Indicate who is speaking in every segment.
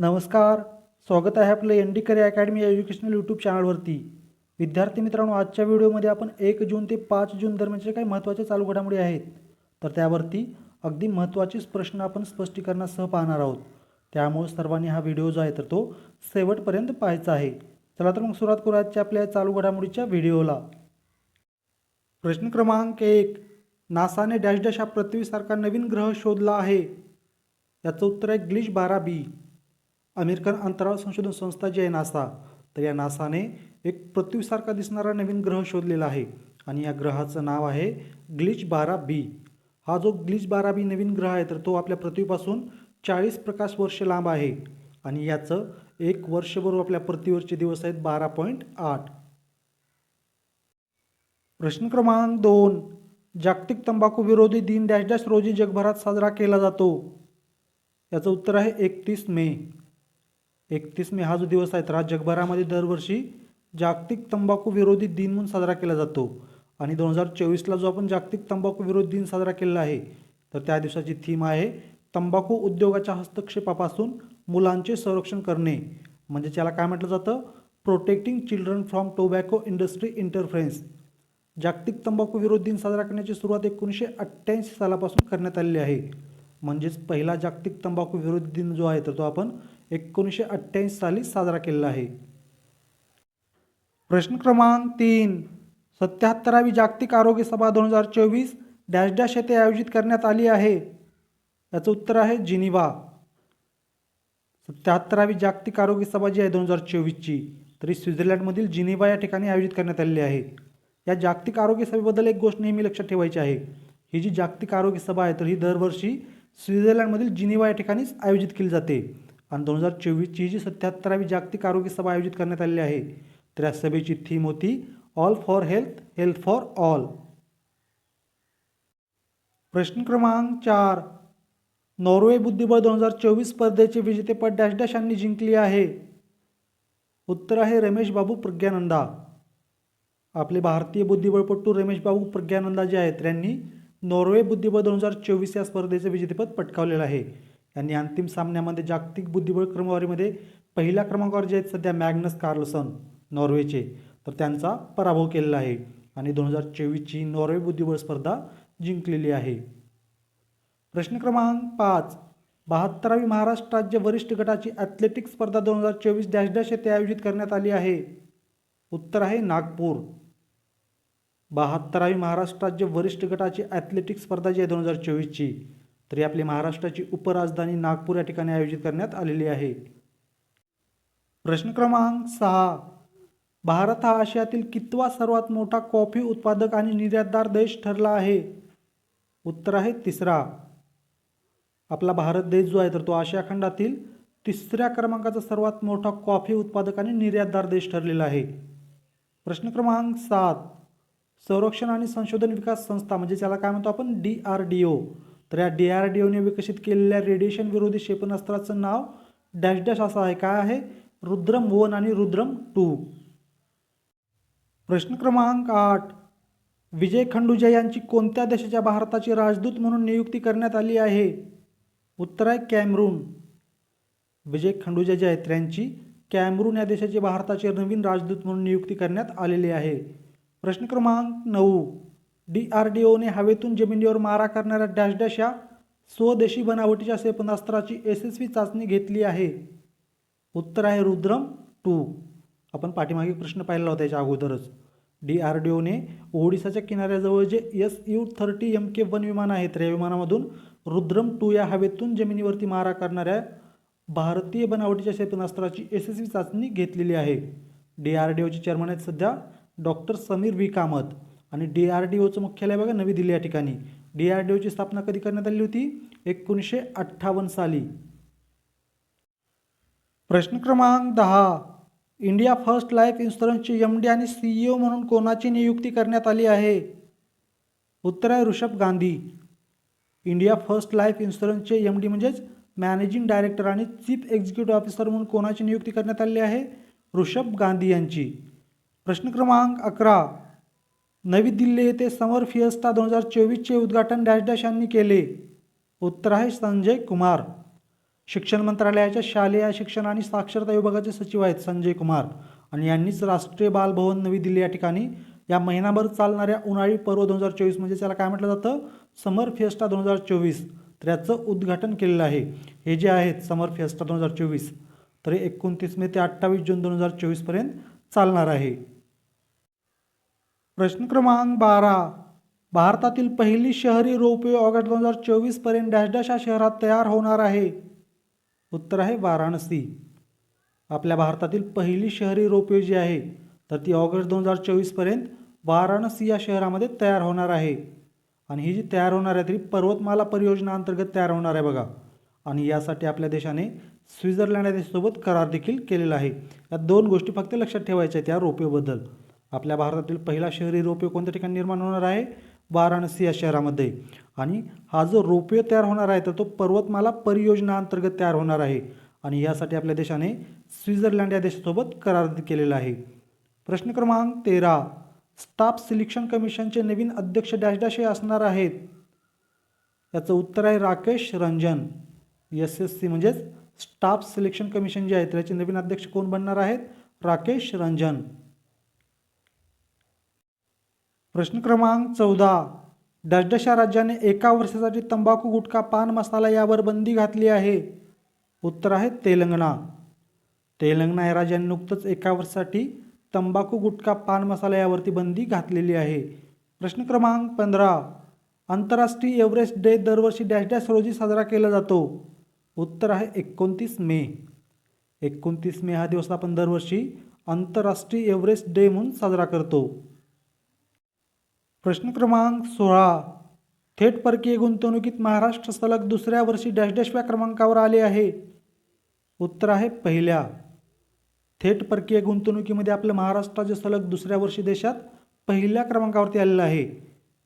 Speaker 1: नमस्कार. स्वागत आहे आपलं N D career academy educational YouTube चॅनलवरती. विद्यार्थी मित्रांनो आजच्या व्हिडिओमध्ये आपण एक जून ते पाच जून दरम्यानचे काही महत्त्वाचे चालू घडामोडी आहेत. तर त्यावरती अगदी महत्त्वाचेच प्रश्न आपण स्पष्टीकरणासह पाहणार आहोत. त्यामुळे सर्वांनी हा व्हिडिओ जो आहे तर तो शेवटपर्यंत पाहायचा आहे. चला तर मग सुरुवात करू आजच्या आपल्या चालू घडामोडीच्या व्हिडिओला. प्रश्न क्रमांक एक. नासाने डॅश डॅश हा पृथ्वीसारखा नवीन ग्रह शोधला आहे. याचं उत्तर आहे ग्लिश बारा बी. अमेरिकन अंतराळ संशोधन संस्था जी आहे नासा तर या नासाने एक पृथ्वीसारखा दिसणारा नवीन ग्रह शोधलेला आहे आणि या ग्रहाचं नाव आहे ग्लिच बारा बी. हा जो ग्लिच बारा बी नवीन ग्रह आहे तर तो आपल्या पृथ्वीपासून चाळीस प्रकाश वर्ष लांब आहे आणि याचं एक वर्षभर आपल्या पृथ्वीवरचे दिवस आहेत बारा पॉईंट आठ. प्रश्न क्रमांक दोन जागतिक तंबाखू विरोधी दिन डॅश डॅश रोजी जगभरात साजरा केला जातो. याचं उत्तर आहे एकतीस मे. एकतीस मे हा जो दिवस आहे तर जगभरामध्ये दरवर्षी जागतिक तंबाखू विरोधी दिन म्हणून साजरा केला जातो. आणि दोन हजार चोवीसला जो आपण जागतिक तंबाखू विरोधी दिन साजरा केलेला आहे तर त्या दिवसाची थीम आहे तंबाखू उद्योगाच्या हस्तक्षेपापासून मुलांचे संरक्षण करणे. म्हणजे त्याला काय म्हटलं जातं? Protecting children from tobacco industry interference जागतिक तंबाखू विरोधी दिन साजरा करण्याची सुरुवात एकोणीसशे अठ्ठ्याऐंशी सालापासून करण्यात आलेली आहे. म्हणजेच पहिला जागतिक तंबाखू विरोधी दिन जो आहे तर तो आपण एकोणीसशे अठ्ठ्याऐंशी साली साजरा केलेला आहे. प्रश्न क्रमांक तीन. सत्याहत्तरावी जागतिक आरोग्य सभा दोन हजार चोवीस डॅश डॅश येथे आयोजित करण्यात आली आहे. याचं उत्तर आहे जिनिवा सत्याहत्तरावी जागतिक आरोग्य सभा जी आहे दोन हजार चोवीसची तरी स्वित्झर्लंडमधील जिनिवा या ठिकाणी आयोजित करण्यात आलेली आहे. या जागतिक आरोग्य सभेबद्दल एक गोष्ट नेहमी लक्षात ठेवायची आहे. ही जी जागतिक आरोग्य सभा आहे तर ही दरवर्षी स्वित्झर्लंडमधील जिनिवा या ठिकाणीच आयोजित केली जाते. आणि दोन हजार चोवीसची जी सत्याहत्तरावी जागतिक आरोग्य सभा आयोजित करण्यात आलेली आहे तर या सभेची थीम होती all for health health for all प्रश्न क्रमांक चार. नॉर्वे बुद्धिबळ दोन हजार चोवीस स्पर्धेचे विजेतेपद डॅश डॅश यांनी जिंकली आहे. उत्तर आहे रमेश बाबू प्रज्ञानंदा. आपले भारतीय बुद्धिबळपटू रमेश बाबू प्रज्ञानंदा जे आहेत त्यांनी नॉर्वे बुद्धिबळ दोन हजार चोवीस या स्पर्धेचे विजेतेपद पटकावलेलं आहे. यांनी अंतिम सामन्यामध्ये जागतिक बुद्धिबळ क्रमवारीमध्ये पहिल्या क्रमांकावर जे आहेत सध्या मॅग्नस कार्लसन नॉर्वेचे तर त्यांचा पराभव केलेला आहे. आणि दोन हजार चोवीसची नॉर्वे बुद्धिबळ स्पर्धा जिंकलेली आहे. प्रश्न क्रमांक पाच. बहात्तरावी महाराष्ट्र राज्य वरिष्ठ गटाची ॲथलेटिक स्पर्धा दोन हजार चोवीस डॅश डॅश येथे आयोजित करण्यात आली आहे. उत्तर आहे नागपूर. बहात्तरावी महाराष्ट्र राज्य वरिष्ठ गटाची ॲथलेटिक स्पर्धा जी आहे दोन हजार चोवीसची तरी आपली महाराष्ट्राची उपराजधानी नागपूर या ठिकाणी आयोजित करण्यात आलेली आहे. प्रश्न क्रमांक सहा. भारत हा आशियातील कितवा सर्वात मोठा कॉफी उत्पादक आणि निर्यातदार देश ठरला आहे? उत्तर आहे तिसरा. आपला भारत देश जो आहे तर तो आशिया खंडातील तिसऱ्या क्रमांकाचा सर्वात मोठा कॉफी उत्पादक आणि निर्यातदार देश ठरलेला आहे. प्रश्न क्रमांक सात. संरक्षण आणि संशोधन विकास संस्था म्हणजे त्याला काय म्हणतो आपण? D R D O. तर या डी आर डी ओने विकसित केलेल्या रेडिएशन विरोधी क्षेपणास्त्राचं नाव डॅश डॅश असं आहे. काय आहे? रुद्रम वन आणि रुद्रम टू. प्रश्न क्रमांक आठ. विजय खंडुजा यांची कोणत्या देशाच्या भारताची राजदूत म्हणून नियुक्ती करण्यात आली आहे? उत्तर आहे कॅमरून. विजय खंडुजा जे आहेत त्यांची कॅमरून या देशाचे भारताचे नवीन राजदूत म्हणून नियुक्ती करण्यात आलेली आहे. प्रश्न क्रमांक नऊ. डी आर डी ओने हवेतून जमिनीवर मारा करणाऱ्या डॅश डॅश या स्वदेशी बनावटीच्या क्षेपणास्त्राची यशस्वी चाचणी घेतली आहे. उत्तर आहे रुद्रम टू. आपण पाठीमागे प्रश्न पाहिला होता याच्या अगोदरच. डी आर डी ओने ओडिसाच्या किनाऱ्याजवळ जे S U thirty M K one विमान आहेत या विमानामधून रुद्रम टू या हवेतून जमिनीवरती मारा करणाऱ्या भारतीय बनावटीच्या क्षेपणास्त्राची यशस्वी चाचणी घेतलेली आहे. डी आर डी ओचे चेअरमन आहेत सध्या डॉक्टर समीर वी कामत. आणि डी आर डी ओचं मुख्यालय बघा नवी दिल्ली या ठिकाणी. डी आर डी ओची स्थापना कधी करण्यात आली होती? एकोणीसशे अठ्ठावन्न साली. प्रश्न क्रमांक दहा. इंडिया फर्स्ट लाईफ इन्शुरन्सचे एम डी आणि सीईओ म्हणून कोणाची नियुक्ती करण्यात आली आहे? उत्तर आहे Rishabh Gandhi. India first life इन्शुरन्सचे एम डी म्हणजेच मॅनेजिंग डायरेक्टर आणि चीफ एक्झिक्युटिव्ह ऑफिसर म्हणून कोणाची नियुक्ती करण्यात आली आहे? ऋषभ गांधी यांची. प्रश्न क्रमांक अकरा. नवी दिल्ली येथे समर फिएस्टा दोन हजार चोवीसचे उद्घाटन डॅश डॅश यांनी केले. उत्तर आहे संजय कुमार. शिक्षण मंत्रालयाच्या शालेय शिक्षण आणि साक्षरता विभागाचे सचिव आहेत संजय कुमार. आणि यांनीच राष्ट्रीय बालभवन नवी दिल्ली या ठिकाणी या महिनाभर चालणाऱ्या उन्हाळी पर्व दोन हजार चोवीस म्हणजे त्याला काय म्हटलं जातं? समर फिएस्टा दोन हजार चोवीस. तर याचं उद्घाटन केलेलं आहे. हे जे आहेत समर फिएस्टा दोन हजार चोवीस तर एकोणतीस मे ते अठ्ठावीस जून दोन हजार चोवीसपर्यंत चालणार आहे. प्रश्न क्रमांक बारा. भारतातील पहिली शहरी रोपवे ऑगस्ट दोन हजार चोवीसपर्यंत डॅश डॅश या शहरात तयार होणार आहे. उत्तर आहे वाराणसी. आपल्या भारतातील पहिली शहरी रोपवे जी आहे तर ती ऑगस्ट दोन हजार चोवीसपर्यंत वाराणसी या शहरामध्ये तयार होणार आहे. आणि ही जी तयार होणार आहे ती पर्वतमाला परियोजना अंतर्गत तयार होणार आहे बघा. आणि यासाठी आपल्या देशाने स्वित्झर्लंड या देशासोबत करार देखील केलेला आहे. या दोन गोष्टी फक्त लक्षात ठेवायच्या आहेत या रोपवेबद्दल. आपल्या भारतातील पहिला शहरी रोपवे कोणत्या ठिकाणी निर्माण होणार आहे? वाराणसी या शहरामध्ये. आणि हा जो रोपवे तयार होणार आहे तर तो पर्वतमाला परियोजना अंतर्गत तयार होणार आहे. आणि यासाठी आपल्या देशाने स्वित्झर्लंड या देशासोबत करार केलेला आहे. प्रश्न क्रमांक तेरा. स्टाफ सिलेक्शन कमिशनचे नवीन अध्यक्ष डॅश डॅश हे असणार आहेत. याचं उत्तर आहे Rakesh Ranjan. S S C म्हणजेच स्टाफ सिलेक्शन कमिशन जे आहे त्याचे नवीन अध्यक्ष कोण बनणार आहेत? राकेश रंजन. प्रश्न क्रमांक चौदा. डॅशडशा राज्याने एका वर्षासाठी तंबाखू गुटखा पान मसाला यावर बंदी घातली आहे. उत्तर आहे तेलंगणा. तेलंगणा या राज्याने नुकतंच एका वर्षासाठी तंबाखू गुटखा पान मसाला यावरती बंदी घातलेली आहे. प्रश्न क्रमांक पंधरा. आंतरराष्ट्रीय एव्हरेस्ट डे दरवर्षी डॅश डॅश रोजी साजरा केला जातो. उत्तर आहे एकोणतीस मे. एकोणतीस मे हा दिवस आपण दरवर्षी आंतरराष्ट्रीय एव्हरेस्ट डे म्हणून साजरा करतो. प्रश्न क्रमांक सोळा. थेट परकीय गुंतवणुकीत महाराष्ट्र सलग दुसऱ्या वर्षी डॅश डॅशव्या क्रमांकावर आले आहे. उत्तर आहे पहिल्या. थेट परकीय गुंतवणुकीमध्ये आपलं महाराष्ट्र राज्य सलग दुसऱ्या वर्षी देशात पहिल्या क्रमांकावरती आलेलं आहे.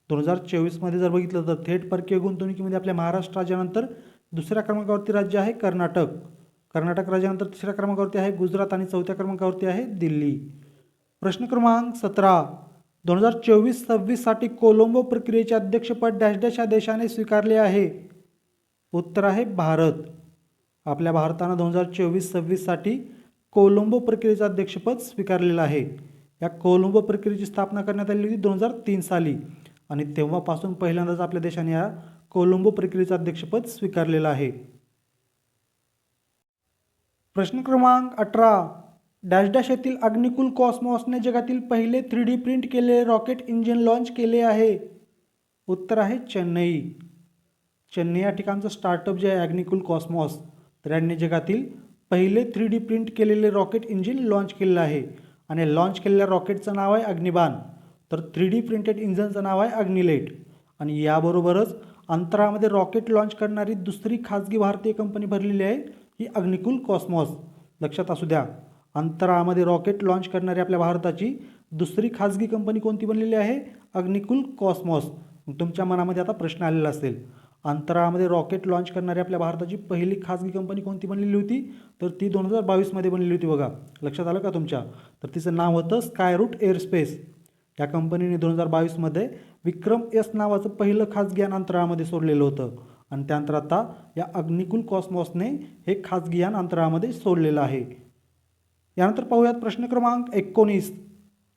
Speaker 1: दोन हजार चोवीसमध्ये जर बघितलं तर थेट परकीय गुंतवणुकीमध्ये आपल्या महाराष्ट्र राज्यानंतर दुसऱ्या क्रमांकावरती राज्य आहे कर्नाटक. कर्नाटक राज्यानंतर तिसऱ्या क्रमांकावरती आहे गुजरात आणि चौथ्या क्रमांकावरती आहे दिल्ली. प्रश्न क्रमांक सतरा. दोन हजार चोवीस सव्वीससाठी कोलंबो प्रक्रियेचे अध्यक्षपद डॅश डॅश या देशाने स्वीकारले आहे. उत्तर आहे भारत. आपल्या भारतानं दोन हजार चोवीस सव्वीससाठी कोलंबो प्रक्रियेचं अध्यक्षपद स्वीकारलेलं आहे. या कोलंबो प्रक्रियेची स्थापना करण्यात आली होती दोन हजार तीन साली आणि तेव्हापासून पहिल्यांदाच आपल्या देशाने या कोलंबो प्रक्रियेचं अध्यक्षपद स्वीकारलेलं आहे. प्रश्न क्रमांक अठरा डॅश डॅश येथील अग्निकुल कॉस्मॉसने जगातील पहिले थ्री डी प्रिंट केलेले रॉकेट इंजिन लॉन्च केले आहे. उत्तर आहे चेन्नई. चेन्नई या ठिकाणचं स्टार्टअप जे आहे अग्निकुल कॉस्मॉस तर यांनी जगातील पहिले थ्री डी प्रिंट केलेले रॉकेट इंजिन लॉन्च केलेलं आहे. आणि लॉन्च केलेल्या रॉकेटचं नाव आहे अग्निबाण. तर थ्री डी प्रिंटेड इंजनचं नाव आहे अग्निलेट. आणि याबरोबरच अंतरामध्ये रॉकेट लॉन्च करणारी दुसरी खाजगी भारतीय कंपनी भरलेली आहे ही अग्निकुल कॉस्मॉस. लक्षात असू द्या. अंतराळामध्ये रॉकेट लॉन्च करणारी आपल्या भारताची दुसरी खाजगी कंपनी कोणती बनलेली आहे? अग्निकुल कॉस्मॉस. तुमच्या मनामध्ये आता प्रश्न आलेला असेल अंतराळामध्ये रॉकेट लॉन्च करणारी आपल्या भारताची पहिली खाजगी कंपनी कोणती बनलेली होती? तर ती दोन हजार बावीसमध्ये बनलेली होती बघा. लक्षात आलं का तुमच्या? तर तिचं नाव होतं स्कायरूट एअरस्पेस या कंपनीने दोन हजार बावीसमध्ये विक्रम एस नावाचं पहिलं खाजगी यान अंतराळामध्ये सोडलेलं होतं. आणि त्यानंतर आता या अग्निकुल कॉस्मॉसने हे खाजगी यान अंतराळामध्ये सोडलेलं आहे. यानंतर पाहूयात प्रश्न क्रमांक एकोणीस.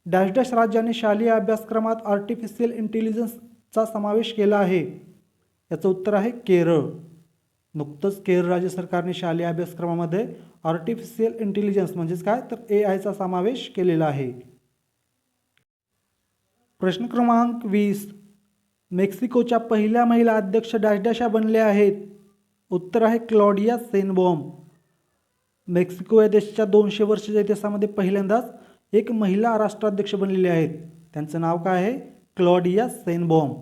Speaker 1: डॅश डॅश राज्याने शालेय अभ्यासक्रमात आर्टिफिशियल इंटेलिजन्सचा समावेश केला आहे. याचं उत्तर आहे केरळ. नुकतंच केरळ राज्य सरकारने शालेय अभ्यासक्रमामध्ये आर्टिफिशियल इंटेलिजन्स म्हणजेच काय? तर ए आयचा समावेश केलेला आहे. प्रश्न क्रमांक वीस. मेक्सिकोच्या पहिल्या महिला अध्यक्ष डॅश डॅशा बनल्या आहेत. उत्तर आहे क्लॉडिया सेनबॉम. मेक्सिको या देशाच्या दोनशे वर्षाच्या इतिहासामध्ये पहिल्यांदाच एक महिला राष्ट्राध्यक्ष बनलेली आहेत. त्यांचं नाव काय आहे? Claudia Sheinbaum.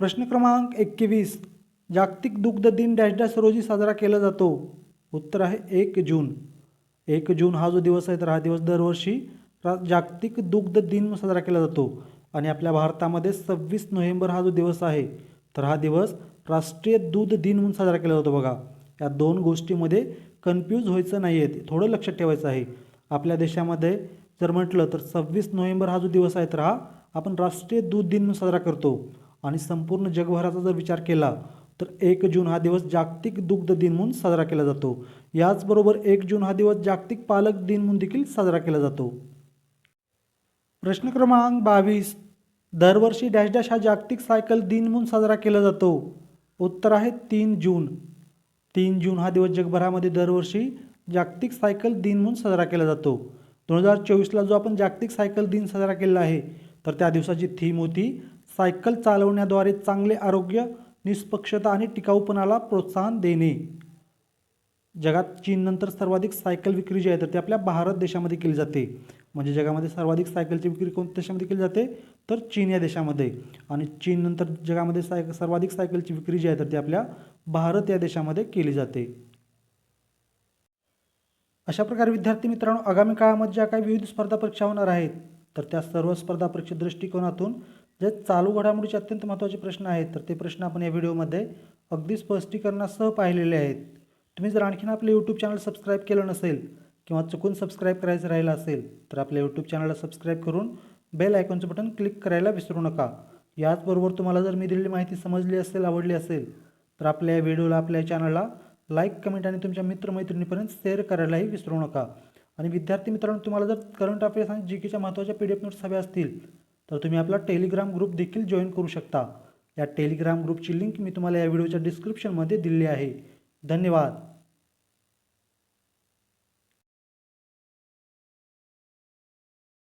Speaker 1: प्रश्न क्रमांक एकवीस. जागतिक दुग्ध दिन डॅश डॅश रोजी साजरा केला जातो. उत्तर आहे एक जून. एक जून हा जो दिवस आहे तर हा दिवस दरवर्षी रा जागतिक दुग्ध दिन साजरा केला जातो. आणि आपल्या भारतामध्ये सव्वीस नोव्हेंबर हा जो दिवस आहे तर हा दिवस राष्ट्रीय दूध दिन म्हणून साजरा केला जातो बघा. या दोन गोष्टीमध्ये कन्फ्यूज व्हायचं नाही आहे थोडं लक्षात ठेवायचं आहे. आपल्या देशामध्ये जर म्हटलं तर सव्वीस नोव्हेंबर हा जो दिवस आहे तर हा आपण राष्ट्रीय दूध दिन म्हणून साजरा करतो. आणि संपूर्ण जगभराचा जर विचार केला तर एक जून हा दिवस जागतिक दुग्ध दिन म्हणून साजरा केला जातो. याचबरोबर एक जून हा दिवस जागतिक पालक दिन म्हणून देखील साजरा केला जातो. प्रश्न क्रमांक बावीस दरवर्षी डॅश डॅश हा जागतिक सायकल दिन म्हणून साजरा केला जातो. उत्तर आहे तीन जून. तीन जून हा दिवस जगभरामध्ये दरवर्षी जागतिक सायकल दिन म्हणून साजरा केला जातो. दोन हजार चोवीसला जो आपण जागतिक सायकल दिन साजरा केलेला आहे तर त्या दिवसाची थीम होती सायकल चालवण्याद्वारे चांगले आरोग्य निष्पक्षता आणि टिकाऊपणाला प्रोत्साहन देणे. जगात चीननंतर सर्वाधिक सायकल विक्री जी आहे तर ती आपल्या भारत देशामध्ये केली जाते. म्हणजे जगामध्ये सर्वाधिक सायकलची विक्री कोणत्या देशामध्ये केली जाते? तर चीन या देशामध्ये. आणि चीननंतर जगामध्ये सायक सर्वाधिक सायकलची विक्री जी आहे तर ती आपल्या भारत या देशामध्ये केली जाते. अशा प्रकारे विद्यार्थी मित्रांनो आगामी काळामध्ये ज्या काही विविध स्पर्धा परीक्षा होणार आहेत तर त्या सर्व स्पर्धा परीक्षा दृष्टिकोनातून जे चालू घडामोडीचे अत्यंत महत्त्वाचे प्रश्न आहेत तर ते प्रश्न आपण या व्हिडिओमध्ये अगदी स्पष्टीकरणासह पाहिलेले आहेत. तुम्ही जर आणखीन आपले यूट्यूब चॅनल सबस्क्राईब केलं नसेल किंवा चुकून सबस्क्राईब करायचं राहिलं असेल तर आपल्या यूट्यूब चॅनलला सबस्क्राईब करून बेल आयकॉनचं बटन क्लिक करायला विसरू नका. याचबरोबर तुम्हाला जर मी दिलेली माहिती समजली असेल आवडली असेल तर आपल्या या व्हिडिओला आपल्या चॅनलला लाईक कमेंट आणि तुमच्या मित्रमैत्रिणीपर्यंत शेअर करायलाही विसरू नका. आणि विद्यार्थी मित्रांनो तुम्हाला जर करंट अफेअर्स आणि जी केच्या महत्त्वाच्या पी डी एफ नोट्स हव्या असतील तर तुम्ही आपला टेलिग्राम ग्रुप देखील जॉईन करू शकता. या टेलिग्राम ग्रुपची लिंक मी तुम्हाला या व्हिडिओच्या डिस्क्रिप्शनमध्ये दिली आहे. धन्यवाद.